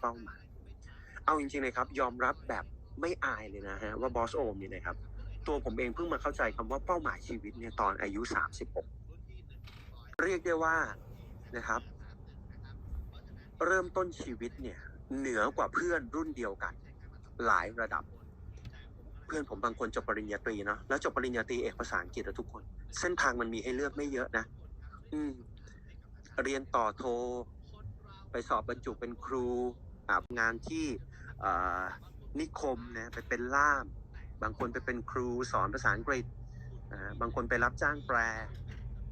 เป้าหมาย เอาจริงๆเลยครับ ยอมรับแบบไม่อายเลยนะฮะว่าบอสโอมเนี่ยนะครับ ตัวผมเองเพิ่งมาเข้าใจคำว่าเป้าหมายชีวิตเนี่ยตอนอายุ 36 เรียกได้ว่านะครับ เริ่มต้นชีวิตเนี่ยเหนือกว่าเพื่อนรุ่นเดียวกัน หลายระดับ เพื่อนผมบางคนจบปริญญาตรีเนาะแล้วจบปริญญาตรีเอกภาษาอังกฤษทุกคน เส้นทางมันมีให้เลือกไม่เยอะนะ อืม เรียนต่อโท ไปสอบบรรจุเป็นครู งานที่นิคมนะไปเป็นล่าม บางคนไปเป็นครูสอนภาษาอังกฤษบางคนไปรับจ้างแปล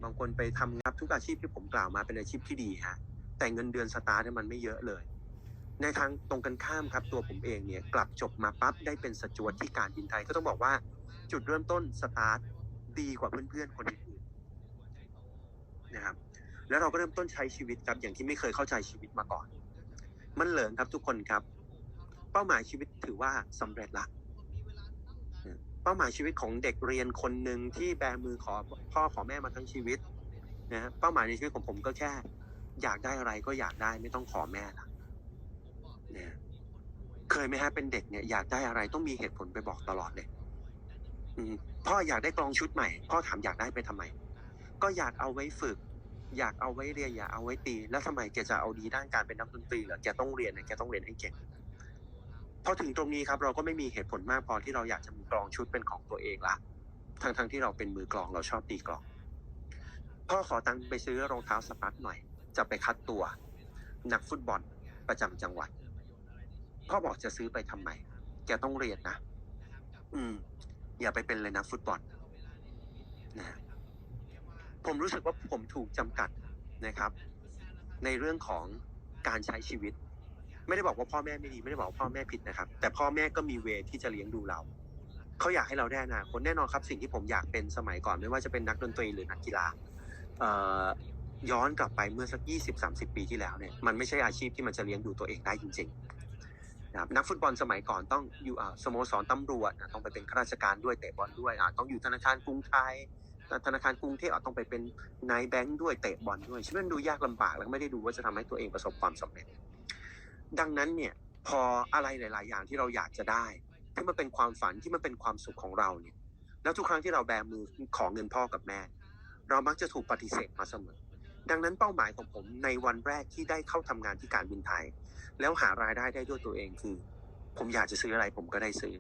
บางคนไปทำงานทุกอาชีพที่ผมกล่าวมาเป็นอาชีพที่ดีฮะแต่เงินเดือนสตาร์ทมันไม่เยอะเลย ในทางตรงกันข้ามครับตัวผมเองเนี่ยกลับจบมาปั๊บได้เป็นสจวตที่การบินไทยก็ต้องบอกว่าจุดเริ่มต้นสตาร์ทดีกว่าเพื่อนๆคนอื่นนะครับแล้วเราก็เริ่มต้นใช้ชีวิตครับอย่างที่ไม่เคยเข้าใจชีวิตมาก่อน มันเหลิงครับทุกคนครับ เป้าหมายชีวิตถือว่าสำเร็จละเป้าหมายชีวิตของเด็กเรียนคนหนึ่งที่แบมือขอพ่อขอแม่มาทั้งชีวิตนะฮะเป้าหมายในชีวิตของผมก็แค่ อยากได้อะไรก็อยากได้ไม่ต้องขอแม่ละเนี่ยเคยไหมฮะเป็นเด็กเนี่ยอยากได้อะไรต้องมีเหตุผลไปบอกตลอดเลยพ่ออยากได้กลองชุดใหม่ พ่อถามอยากได้ไปทำไม ก็อยากเอาไว้ฝึก อยากเอาไว้เรียนอยากเอาไว้ตี แล้วทำไมแกจะเอาดีด้านการเป็นนักดนตรีเหรอแกต้องเรียนนะแกต้องเรียนให้เก่งพอถึงตรงนี้ครับเราก็ไม่มีเหตุผลมากพอที่เราอยากจะมีกลองชุดเป็นของตัวเองละทั้งทั้งๆที่เราเป็นมือกลองเราชอบตีกลองพ่อขอตังค์ไปซื้อรองเท้าสปัดหน่อย จะไปคัดตัว นักฟุตบอลประจำจังหวัดพ่อบอกจะซื้อไปทำไมแกต้องเรียนนะ อืม อย่าไปเป็นเลยนักฟุตบอลนะ ผมรู้สึกว่าผมถูกจำกัดนะครับ ในเรื่องของการใช้ชีวิต ไม่ได้บอกว่าพ่อแม่ไม่ดีไม่ได้บอกว่าพ่อแม่ผิดนะครับ แต่พ่อแม่ก็มีเวที่จะเลี้ยงดูเราเขาอยากให้เราได้อนาคตแน่นอนครับ สิ่งที่ผมอยากเป็นสมัยก่อนไม่ว่าจะเป็นนักดนตรีหรือนักกีฬาย้อนกลับไปเมื่อสักยี่สิบสามสิบปีที่แล้วเนี่ยมันไม่ใช่อาชีพที่มันจะเลี้ยงดูตัวเองได้จริงๆนะครับนักฟุตบอลสมัยก่อนต้องอยู่อ่าสโมสรตำรวจอะต้องไปเป็นข้าราชการด้วยเตะบอลด้วยต้องอยู่ธนาคารกรุงไทย ธนาคารกรุงเทพอาจต้องไปเป็นนายแบงค์ด้วยเตะบอลด้วยชีวิตมันดูยากลำบากแล้วไม่ได้ดูว่าจะทำให้ตัวเองประสบความสำเร็จ ดังนั้นเนี่ยพออะไรหลาย ๆ อย่างที่เราอยากจะได้ ที่มันเป็นความฝันที่มันเป็นความสุขของเราเนี่ย แล้วทุกครั้งที่เราแบมือขอเงินพ่อกับแม่ เรามักจะถูกปฏิเสธมาเสมอ ดังนั้นเป้าหมายของผมในวันแรกที่ได้เข้าทำงานที่การบินไทย แล้วหารายได้ได้ด้วยตัวเองคือ ผมอยากจะซื้ออะไรผมก็ได้ซื้อ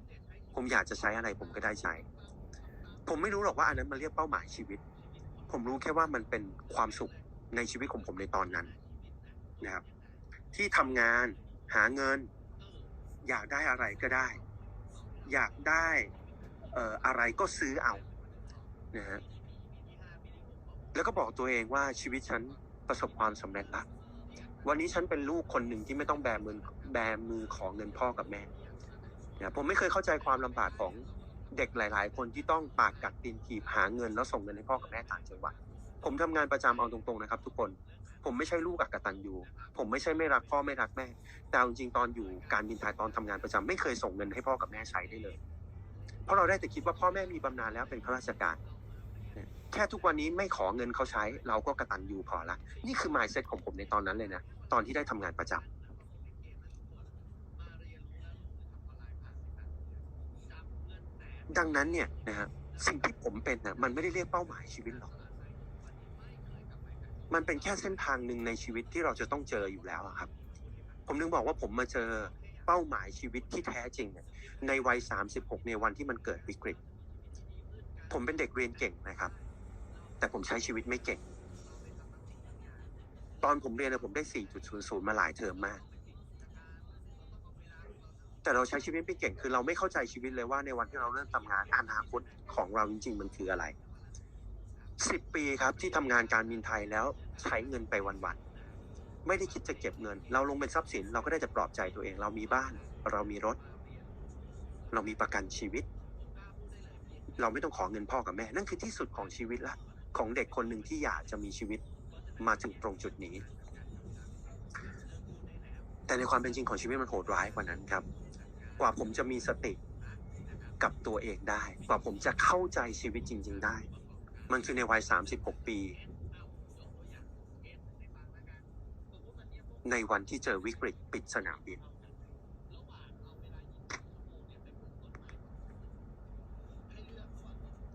ผมอยากจะใช้อะไรผมก็ได้ใช้ ผมไม่รู้หรอกว่าอันนั้นมันเรียกเป้าหมายชีวิต ผมรู้แค่ว่ามันเป็นความสุขในชีวิตของผมในตอนนั้นนะครับ ที่ทำงานหาเงิน อยากได้อะไรก็ได้ อยากได้เอ่ออะไรก็ซื้อเอานะฮะแล้วก็บอกตัวเองว่าชีวิตฉันประสบความสำเร็จละวันนี้ฉันเป็นลูกคนหนึ่งที่ไม่ต้องแบมือแบมือของเงินพ่อกับแม่นะผมไม่เคยเข้าใจความลำบากของ เด็กหลาย ๆ คนที่ต้องปากกัดตีนถีบหาเงินแล้วส่งเงินให้พ่อกับแม่ต่างจังหวัด ผมทำงานประจำเอาตรงๆนะครับ ทุกคน ผมไม่ใช่ลูกอักตันยูผมไม่ใช่ไม่รักพ่อไม่รักแม่ แต่จริงๆตอนอยู่การบินไทยตอนทำงานประจำไม่เคยส่งเงินให้พ่อกับแม่ใช้ได้เลย เพราะเราได้แต่คิดว่าพ่อแม่มีบำนาญแล้วเป็นข้าราชการแค่ทุกวันนี้ไม่ขอเงินเขาใช้ เราก็กระตันยูพอละนี่คือ mindset ของผมในตอนนั้นเลยนะ ตอนที่ได้ทำงานประจำ ดังนั้นเนี่ยนะฮะสิ่งที่ผมเป็นนะมันไม่ได้เรียกเป้าหมายชีวิตหรอก มันเป็นแค่เส้นทางหนึ่งในชีวิตที่เราจะต้องเจออยู่แล้วอะครับ ผมนึงบอกว่าผมมาเจอเป้าหมายชีวิตที่แท้จริงเนี่ยในวัย36ในวันที่มันเกิดวิกฤต ผมเป็นเด็กเรียนเก่งนะครับ แต่ผมใช้ชีวิตไม่เก่ง ตอนผมเรียนเนี่ยผมได้ 4.00 มาหลายเทอมมาก แต่เราใช้ชีวิตไม่เก่งคือเราไม่เข้าใจชีวิตเลยว่าในวันที่เราเริ่มทำงานอนาคตของเราจริง ๆ มันคืออะไรสิบปีครับที่ทำงานการบินไทยแล้วใช้เงินไปวันๆไม่ได้คิดจะเก็บเงิน เราลงเป็นทรัพย์สินเราก็ได้จะปลอบใจตัวเอง เรามีบ้าน เรามีรถ เรามีประกันชีวิต เราไม่ต้องขอเงินพ่อกับแม่ นั่นคือที่สุดของชีวิตละของเด็กคนหนึ่งที่อยากจะมีชีวิตมาถึงตรงจุดนี้ แต่ในความเป็นจริงของชีวิตมันโหดร้ายกว่านั้นครับ กว่าผมจะมีสติกับตัวเองได้ กว่าผมจะเข้าใจชีวิตจริง ๆได้ มันคือในวัย 36 ปี ในวันที่เจอวิกฤตปิดสนามบิน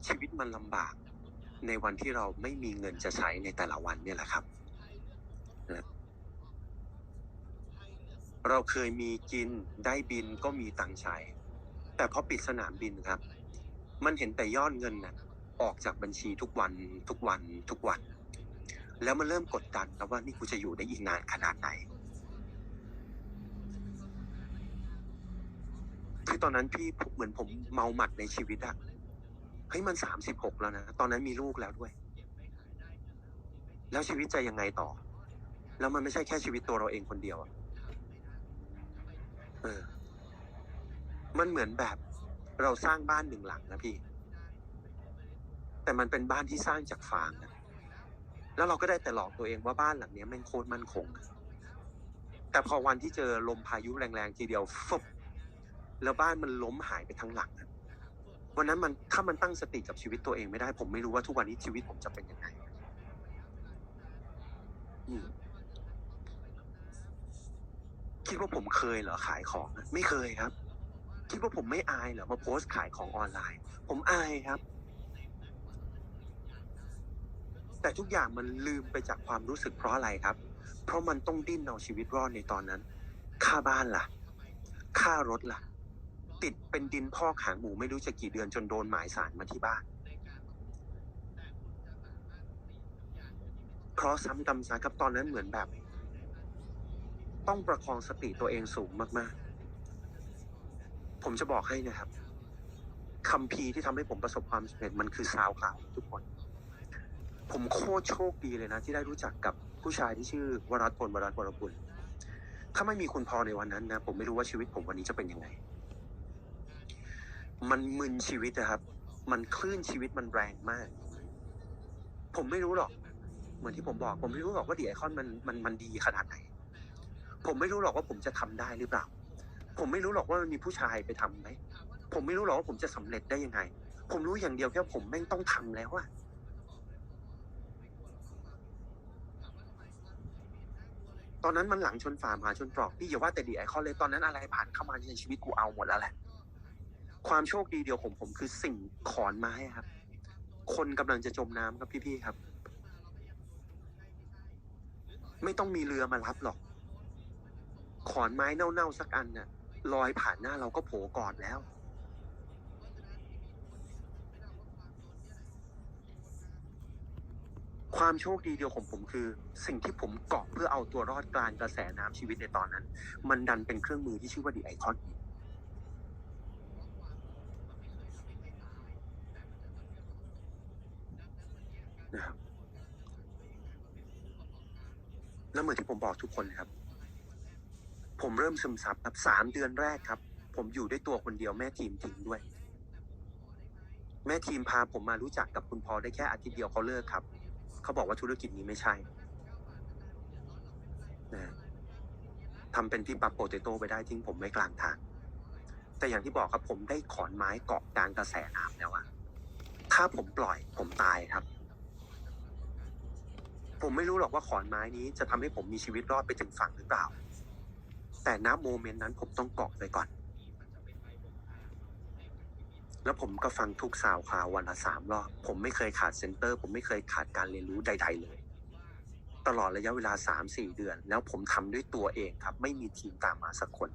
ชีวิตมันลำบากในวันที่เราไม่มีเงินจะใช้ในแต่ละวันเนี่ยแหละครับนะ เราเคยมีกินได้บินก็มีตังค์ใช้แต่พอปิดสนามบินครับ มันเห็นแต่ยอดเงินน่ะออกจากบัญชีทุกวันทุกวันทุกวัน แล้วมันเริ่มกดดันครับว่านี่กูจะอยู่ได้อีกนานขนาดไหนคือตอนนั้นพี่เหมือนผมเมาหมัดในชีวิตอะเฮ้ยมันสามสิบหกแล้วนะตอนนั้นมีลูกแล้วด้วย แล้วชีวิตจะยังไงต่อ แล้วมันไม่ใช่แค่ชีวิตตัวเราเองคนเดียวอะ เออ มันเหมือนแบบเราสร้างบ้านหนึ่งหลังนะพี่ แต่มันเป็นบ้านที่สร้างจากฟางนะแล้วเราก็ได้แต่หลอกตัวเองว่าบ้านหลังนี้แม่งโคตรมั่นคง แต่พอวันที่เจอลมพายุแรงๆทีเดียวฟบแล้วบ้านมันล้มหายไปทั้งหลังวันนั้นมันถ้ามันตั้งสติกับชีวิตตัวเองไม่ได้ ผมไม่รู้ว่าทุกวันนี้ชีวิตผมจะเป็นยังไง อืม คิดว่าผมเคยเหรอขายของ ไม่เคยครับ คิดว่าผมไม่อายเหรอมาโพสต์ขายของออนไลน์ ผมอายครับ แต่ทุกอย่างมันลืมไปจากความรู้สึกเพราะอะไรครับ เพราะมันต้องดิ้นเอาชีวิตรอดในตอนนั้น ค่าบ้านล่ะ ค่ารถล่ะ ติดเป็นดินพอกหางหมูไม่รู้จะกี่เดือนจนโดนหมายสารมาที่บ้านเพราะซ้ำกำซัดครับตอนนั้นเหมือนแบบ ต้องประคองสติตัวเองสูงมากๆ ผมจะบอกให้นะครับคำพีที่ทำให้ผมประสบความสำเร็จมันคือซาวข่าวทุกคน ผมโคตรโชคดีเลยนะ ที่ได้รู้จักกับผู้ชายที่ชื่อวรัตพลวรัตวรกุลถ้าไม่มีคุณพอในวันนั้นนะ ผมไม่รู้ว่าชีวิตผมวันนี้จะเป็นยังไง มันมึนชีวิตนะครับ มันคลื่นชีวิตมันแรงมาก ผมไม่รู้หรอก เหมือนที่ผมบอก ผมไม่รู้หรอกว่าดีไอคอนมันมันมันดีขนาดไหน ผมไม่รู้หรอกว่าผมจะทำได้หรือเปล่า ผมไม่รู้หรอกว่ามันมีผู้ชายไปทำไหม ผมไม่รู้หรอกว่าผมจะสำเร็จได้ยังไง ผมรู้อย่างเดียวแค่ผมแม่งต้องทำแล้วอะตอนนั้นมันหลังชนฝามาชนตรอกพี่อย่าว่าแต่ดีไอคอนเลยตอนนั้นอะไรผ่านเข้ามาในชีวิตกูเอาหมดแล้วแหละ ความโชคดีเดียวของผมคือสิ่งขอนไม้ครับ คนกำลังจะจมน้ำครับพี่ๆครับ ไม่ต้องมีเรือมารับหรอก ขอนไม้เน่าๆสักอันน่ะลอยผ่านหน้าเราก็โผล่กอดแล้ว ความโชคดีเดียวของผมคือ สิ่งที่ผมเกาะเพื่อเอาตัวรอดกลางกระแสน้ำชีวิตในตอนนั้น มันดันเป็นเครื่องมือที่ชื่อว่าดีไอคอนนะครับแล้วเหมือนที่ผมบอกทุกคนนะครับ ผมเริ่มซึมซับครับสามเดือนแรกครับ ผมอยู่ด้วยตัวคนเดียวแม่ทีมทิ้งด้วย แม่ทีมพาผมมารู้จักกับคุณพอได้แค่อาทิตย์เดียวเขาเลิกครับ เขาบอกว่าธุรกิจนี้ไม่ใช่นะทำเป็นที่ปับโปเตโต้ไปได้ทิ้งผมไม่กลางทาง แต่อย่างที่บอกครับผมได้ขอนไม้เกาะกลางกระแสน้ำแล้วอะถ้าผมปล่อยผมตายครับ ผมไม่รู้หรอกว่าขอนไม้นี้จะทำให้ผมมีชีวิตรอดไปถึงฝั่งหรือเปล่า แต่ณโมเมนต์นั้นผมต้องเกาะไปก่อน แล้วผมก็ฟังทุกสาวข่าววันละสามรอบ ผมไม่เคยขาดเซ็นเตอร์ ผมไม่เคยขาดการเรียนรู้ใด ๆ เลย ตลอดระยะเวลาสามสี่เดือน แล้วผมทำด้วยตัวเองครับ ไม่มีทีมตามมาสักคน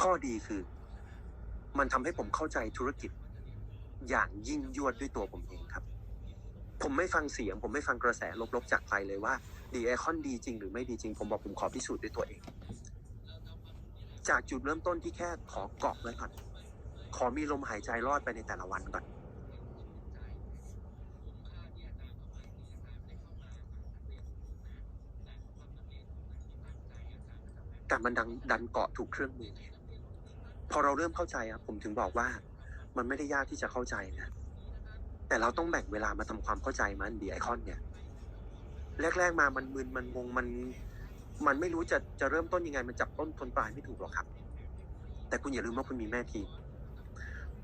ข้อดีคือ มันทำให้ผมเข้าใจธุรกิจ อย่างยิ่งยวดด้วยตัวผมเองครับ ผมไม่ฟังเสียง ผมไม่ฟังกระแสลบๆจากใครเลยว่าดีไอคอนดีจริงหรือไม่ดีจริง ผมบอกผมขอพิสูจน์ด้วยตัวเอง จากจุดเริ่มต้นที่แค่ขอเกาะไว้ก่อน ขอมีลมหายใจรอดไปในแต่ละวันก่อน แต่มันดังดันเกาะถูกเครื่องมือพอเราเริ่มเข้าใจครับผมถึงบอกว่า มันไม่ได้ยากที่จะเข้าใจนะ แต่เราต้องแบ่งเวลามาทำความเข้าใจมันดีไอคอนเนี่ย แรก ๆ มามันมึนมันงงมัน มันไม่รู้จะจะเริ่มต้นยังไง มันจับต้นทนปลายไม่ถูกหรอกครับ แต่คุณอย่าลืมว่าคุณมีแม่ทีม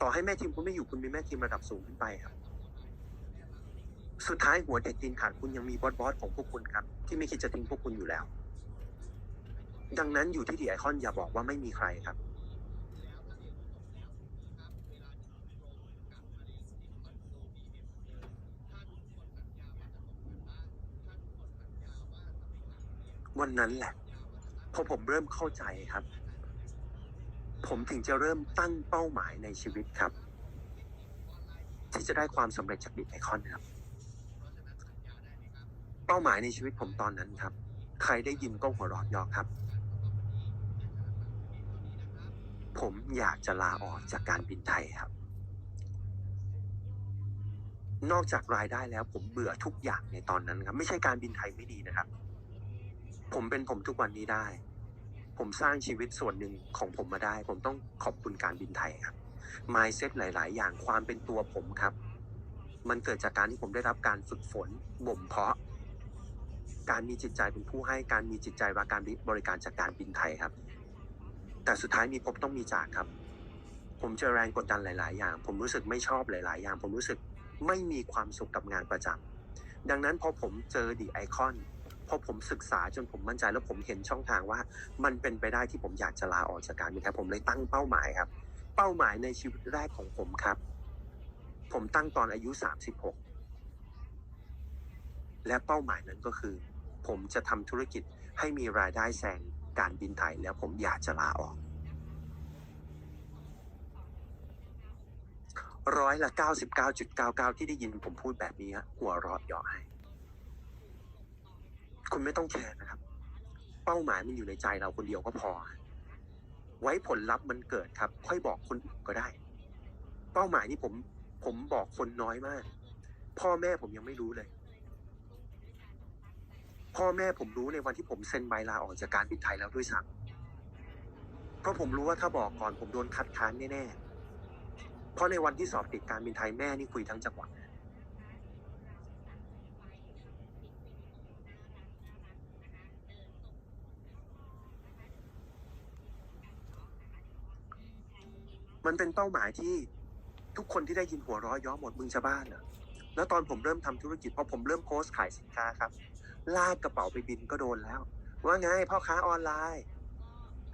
ต่อให้แม่ทีมคุณไม่อยู่คุณมีแม่ทีมระดับสูงขึ้นไปครับ สุดท้ายหัวเด็ดตีนขาดคุณยังมีบอสบอสของพวกคุณครับ ที่ไม่คิดจะทิ้งพวกคุณอยู่แล้ว ดังนั้นอยู่ที่ดีไอคอนอย่าบอกว่าไม่มีใครครับ วันนั้นแหละพอผมเริ่มเข้าใจครับ ผมถึงจะเริ่มตั้งเป้าหมายในชีวิตครับ ที่จะได้ความสำเร็จจากดิไอคอนครับ เป้าหมายในชีวิตผมตอนนั้นครับ ใครได้ยินก็หัวเราะยอกครับ ผมอยากจะลาออกจากการบินไทยครับ นอกจากรายได้แล้วผมเบื่อทุกอย่างในตอนนั้นครับ ไม่ใช่การบินไทยไม่ดีนะครับ ผมเป็นผมทุกวันนี้ได้ ผมสร้างชีวิตส่วนหนึ่งของผมมาได้ ผมต้องขอบคุณการบินไทยครับ mindset หลาย ๆ อย่างความเป็นตัวผมครับ มันเกิดจากการที่ผมได้รับการฝึกฝนบ่มเพาะ การมีจิตใจเป็นผู้ให้การมีจิตใจรักการบริการจากการบินไทยครับ แต่สุดท้ายมีพบต้องมีจากครับ ผมเจอแรงกดดันหลาย ๆ อย่าง ผมรู้สึกไม่ชอบหลาย ๆ อย่าง ผมรู้สึกไม่มีความสุขกับงานประจำดังนั้นพอผมเจอดีไอคอน พอผมศึกษาจนผมมั่นใจแล้วผมเห็นช่องทางว่า มันเป็นไปได้ที่ผมอยากจะลาออกจากการบินไทยผมเลยตั้งเป้าหมายครับ เป้าหมายในชีวิตแรกของผมครับ ผมตั้งตอนอายุ36และเป้าหมายนั้นก็คือ ผมจะทำธุรกิจให้มีรายได้แซงการบินไทยแล้วผมอยากจะลาออกร้อยละ 99.99 ที่ได้ยินผมพูดแบบนี้หัวเราะเยาะให้ คุณไม่ต้องแคร์นะครับ เป้าหมายมันอยู่ในใจเราคนเดียวก็พอ ไว้ผลลัพธ์มันเกิดครับ ค่อยบอกคนอื่นก็ได้ เป้าหมายนี้ผม ผมบอกคนน้อยมาก พ่อแม่ผมยังไม่รู้เลย พ่อแม่ผมรู้ในวันที่ผมเซ็นใบลาออกจากการบินไทยแล้วด้วยซ้ำเพราะผมรู้ว่าถ้าบอกก่อนผมโดนคัดค้านแน่ๆเพราะในวันที่สอบติดการบินไทยแม่นี่คุยทั้งจังหวัด มันเป็นเป้าหมายที่ทุกคนที่ได้ยินหัวเร้อยย้อหมดมึงจะบ้านเหรอแล้วตอนผมเริ่มทำธุรกิจพอผมเริ่มโพสต์ขายสินค้าครับ ลากกระเป๋าไปบินก็โดนแล้ว ว่าไงพ่อค้าออนไลน์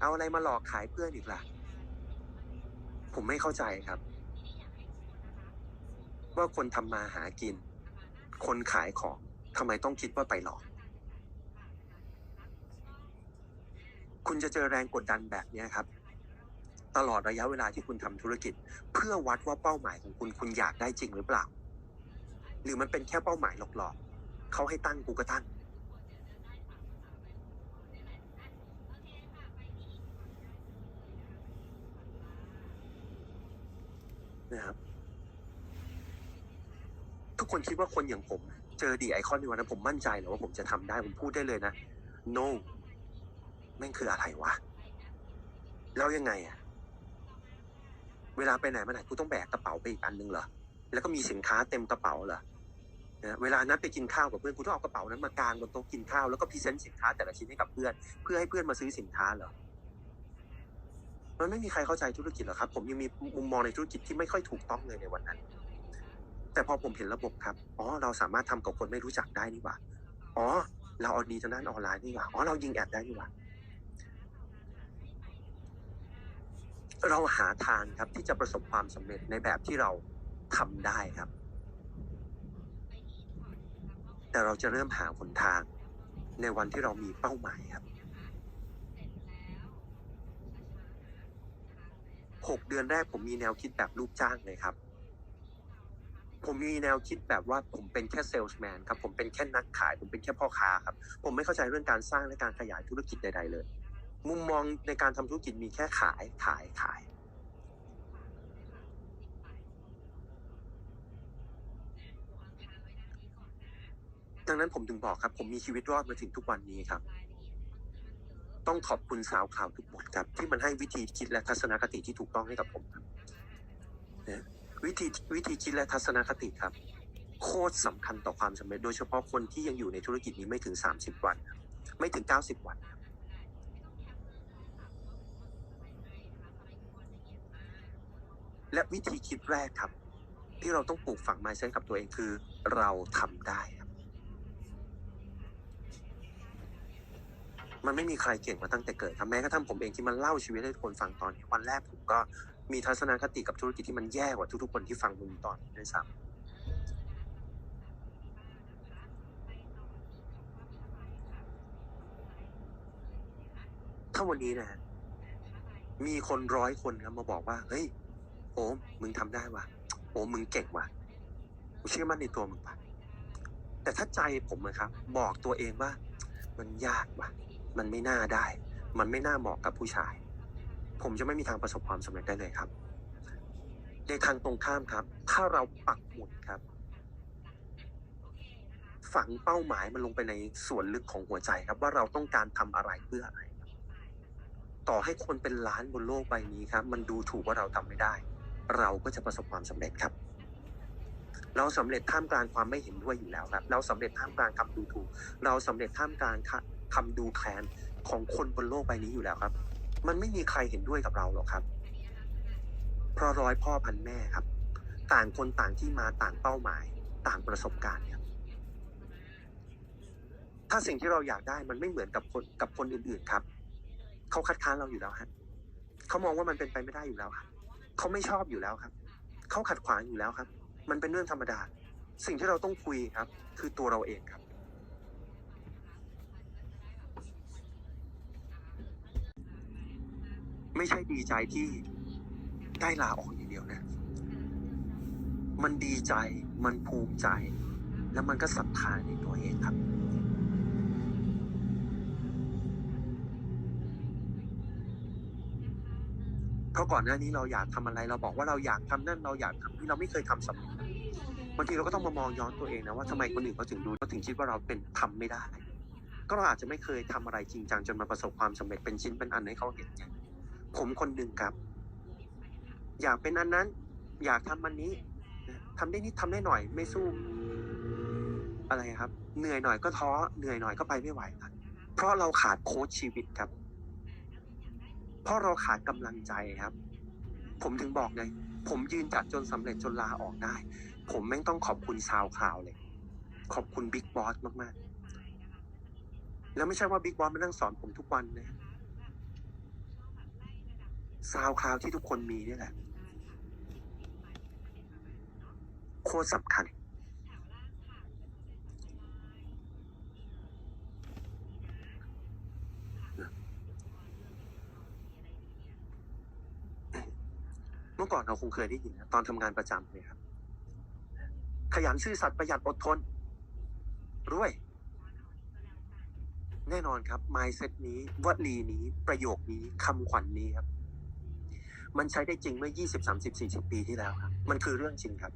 เอาอะไรมาหลอกขายเพื่อนอีกล่ะ ผมไม่เข้าใจครับ ว่าคนทำมาหากิน คนขายของทำไมต้องคิดว่าไปหลอก คุณจะเจอแรงกดดันแบบนี้ครับ ตลอดระยะเวลาที่คุณทำธุรกิจ เพื่อวัดว่าเป้าหมายของคุณคุณอยากได้จริงหรือเปล่า หรือมันเป็นแค่เป้าหมายหลอกๆเขาให้ตั้งกูก็ตั้ง นะครับ ทุกคนคิดว่าคนอย่างผม เจอดีไอคอนในวันนั้นผมมั่นใจเหรอว่าผมจะทำได้ผมพูดได้เลยนะ no แม่งคืออะไรวะ แล้วยังไงอะ เวลาไปไหนมาไหนกูต้องแบกกระเป๋าไปอีกอันนึงเหรอ แล้วก็มีสินค้าเต็มกระเป๋าเหรอเวลานัดไปกินข้าวกับเพื่อนกูต้องเอากระเป๋านั้นมากางบนโต๊ะกินข้าวแล้วก็พรีเซนต์สินค้าแต่ละชิ้นให้กับเพื่อน เพื่อให้เพื่อนมาซื้อสินค้าเหรอมันไม่มีใครเข้าใจธุรกิจหรอกครับ ผมยังมีมุมมองในธุรกิจที่ไม่ค่อยถูกต้องเลยในวันนั้น แต่พอผมเห็นระบบครับอ๋อเราสามารถทำกับคนไม่รู้จักได้นี่หว่าอ๋อ เราเอาดีทางด้านออนไลน์นี่หว่าอ๋อเรายิงแอดได้นี่หว่า เราหาทางครับที่จะประสบความสำเร็จในแบบที่เราทำได้ครับ แต่เราจะเริ่มหาหนทางในวันที่เรามีเป้าหมายครับหกเดือนแรกผมมีแนวคิดแบบลูกจ้างเลยครับ ผมมีแนวคิดแบบว่าผมเป็นแค่เซลส์แมนครับ ผมเป็นแค่นักขาย ผมเป็นแค่พ่อค้าครับ ผมไม่เข้าใจเรื่องการสร้างและการขยายธุรกิจใดๆเลย มุมมองในการทำธุรกิจมีแค่ขายขายขาย ดังนั้นผมถึงบอกครับ ผมมีชีวิตรอดมาถึงทุกวันนี้ครับ ต้องขอบคุณสาวข่าวทุกบทครับ ที่มันให้วิธีคิดและทัศนคติที่ถูกต้องให้กับผมครับนะวิธีวิธีคิดและทัศนคติครับ โคตรสำคัญต่อความสำเร็จโดยเฉพาะคนที่ยังอยู่ในธุรกิจนี้ไม่ถึง 30 วันครับไม่ถึง 90 วันครับ และวิธีคิดแรกครับ ที่เราต้องปลูกฝัง mindset กับตัวเองคือเราทำได้ครับ มันไม่มีใครเก่งมาตั้งแต่เกิดครับแม้กระทั่งผมเองที่มันเล่าชีวิตให้ทุกคนฟังตอนนี้วันแรกผมก็มีทัศนคติกับธุรกิจที่มันแย่กว่าทุกๆคนที่ฟังผมตอนนี้ด้วยซ้ำถ้าวันนี้นะมีคนร้อยคนครับมาบอกว่า เฮ้ย อ้มึงทำได้ว่ะ โอ้มึงเก่งว่ะกูเชื่อมั่นในตัวมึงป่ะแต่ถ้าใจผมนะครับ บอกตัวเองว่า มันยากว่ะ มันไม่น่าได้ มันไม่น่าเหมาะกับผู้ชาย ผมจะไม่มีทางประสบความสำเร็จได้เลยครับ ในทางตรงข้ามครับ ถ้าเราปักหมุดครับฝังเป้าหมายมันลงไปในส่วนลึกของหัวใจครับ ว่าเราต้องการทำอะไรเพื่ออะไร ต่อให้คนเป็นล้านบนโลกใบนี้ครับ มันดูถูกว่าเราทำไม่ได้ เราก็จะประสบความสำเร็จครับ เราสำเร็จท่ามกลางความไม่เห็นด้วยอยู่แล้วครับ เราสำเร็จท่ามกลางคำดูถูก เราสำเร็จท่ามกลางคำดูแคลนของคนบนโลกใบนี้อยู่แล้วครับ มันไม่มีใครเห็นด้วยกับเราหรอกครับ เพราะร้อยพ่อพันแม่ครับ ต่างคนต่างที่มาต่างเป้าหมาย ต่างประสบการณ์ครับถ้าสิ่งที่เราอยากได้มันไม่เหมือนกับคนกับคนอื่นๆครับ เขาคัดค้านเราอยู่แล้วฮะเขามองว่ามันเป็นไปไม่ได้อยู่แล้วครับ เขาไม่ชอบอยู่แล้วครับ เขาขัดขวางอยู่แล้วครับ มันเป็นเรื่องธรรมดา สิ่งที่เราต้องคุยครับ คือตัวเราเองครับ ไม่ใช่ดีใจที่ได้ลาออกอย่างเดียวนะ มันดีใจ มันภูมิใจ แล้วมันก็ศรัทธาในตัวเองครับ เพราะก่อนหน้านี้เราอยากทำอะไรเราบอกว่าเราอยากทำนั่นเราอยากทำนี่เราไม่เคยทำสำเร็จบางทีเราก็ต้องมามองย้อนตัวเองนะว่าทำไมคนอื่นเขาถึงดูเขาถึงคิดว่าเราเป็นทำไม่ได้ ก็เราอาจจะไม่เคยทำอะไรจริงจังจนมาประสบความสำเร็จเป็นชิ้นเป็นอันให้เขาเห็นไงผมคนหนึ่งครับ อยากเป็นอันนั้น อยากทำอันนี้ทำได้นิดทำได้หน่อยไม่สู้ อะไรครับ เหนื่อยหน่อยก็ท้อเหนื่อยหน่อยก็ไปไม่ไหวครับเพราะเราขาดโค้ชชีวิตครับ เพราะเราขาดกำลังใจครับ ผมถึงบอกไง ผมยืนจัดจนสำเร็จจนลาออกได้ ผมแม่งต้องขอบคุณซาวคลาวเลย ขอบคุณบิ๊กบอสมากๆ แล้วไม่ใช่ว่าบิ๊กบอสมานั่งสอนผมทุกวันนะซาวคลาวที่ทุกคนมีนี่แหละโคตรสำคัญ เมื่อก่อนเราคงเคยได้ยินตอนทำงานประจำเลยครับ ขยันซื่อสัตย์ประหยัดอดทนรวย แน่นอนครับ mindset นี้วลีนี้ประโยคนี้คำขวัญนนี้ครับ มันใช้ได้จริงเมื่อ 20 30 40 ปีที่แล้วครับ มันคือเรื่องจริงครับ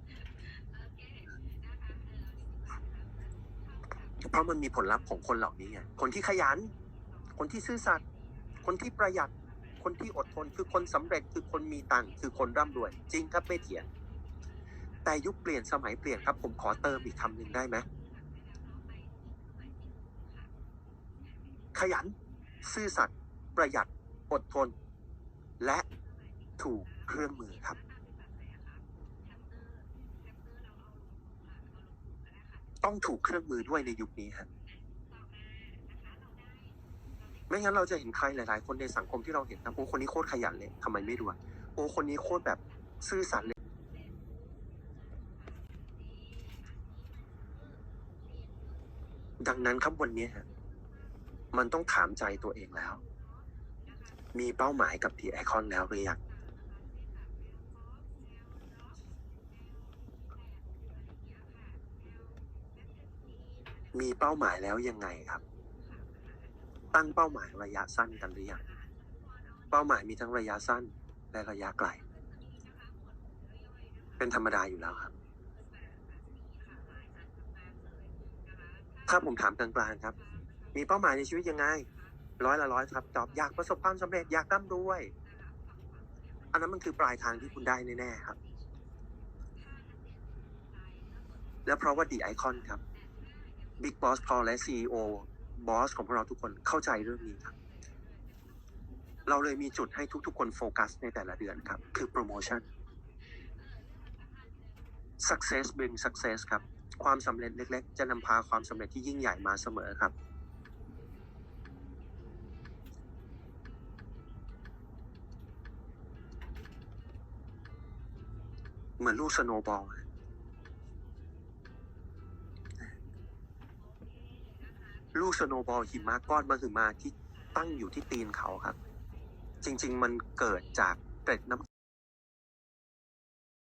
เพราะมันมีผลลัพธ์ของคนเหล่านี้ไงคนที่ขยัน คนที่ซื่อสัตย์คนที่ประหยัด คนที่อดทนคือคนสำเร็จคือคนมีตังค์คือคนร่ำรวย จริงครับไม่เถียง แต่ยุคเปลี่ยนสมัยเปลี่ยนครับ ผมขอเติมอีกคำหนึ่งได้ไหมขยัน ซื่อสัตย์ประหยัดอดทน และถูกเครื่องมือครับ ต้องถูกเครื่องมือด้วยในยุคนี้ครับ ไม่งั้นเราจะเห็นใครหลาย ๆ คนในสังคมที่เราเห็นนะโอ้คนนี้โคตรขยันเลยทำไมไม่รวยโอ้คนนี้โคตรแบบซื่อสัตย์เลยดังนั้นครับวันนี้ฮะมันต้องถามใจตัวเองแล้ว มีเป้าหมายกับดีไอคอนแล้วหรือยังมีเป้าหมายแล้วยังไงครับ ตั้งเป้าหมายระยะสั้นกันหรือยัง เป้าหมายมีทั้งระยะสั้นและระยะไกล เป็นธรรมดาอยู่แล้วครับ ถ้าผมถามกลางๆครับ มีเป้าหมายในชีวิตยังไง ร้อยละร้อยครับ ตอบอยากประสบความสำเร็จอยากร่ำรวย อันนั้นมันคือปลายทางที่คุณได้แน่ๆครับ และเพราะว่าดีไอคอนครับ Big Boss Paul และ CEO บอสของพวกเราทุกคนเข้าใจเรื่องนี้ครับ เราเลยมีจุดให้ทุกๆ คนโฟกัสในแต่ละเดือนครับ คือโปรโมชั่น success bring success ครับ ความสำเร็จเล็ก ๆ จะนำพาความสำเร็จที่ยิ่งใหญ่มาเสมอครับ เหมือนลูกสโนบอล ลูกสโนบอลหิมะก้อนมหึมาที่ตั้งอยู่ที่ตีนเขาครับ จริง ๆ มันเกิดจากเกร็ดน้ำ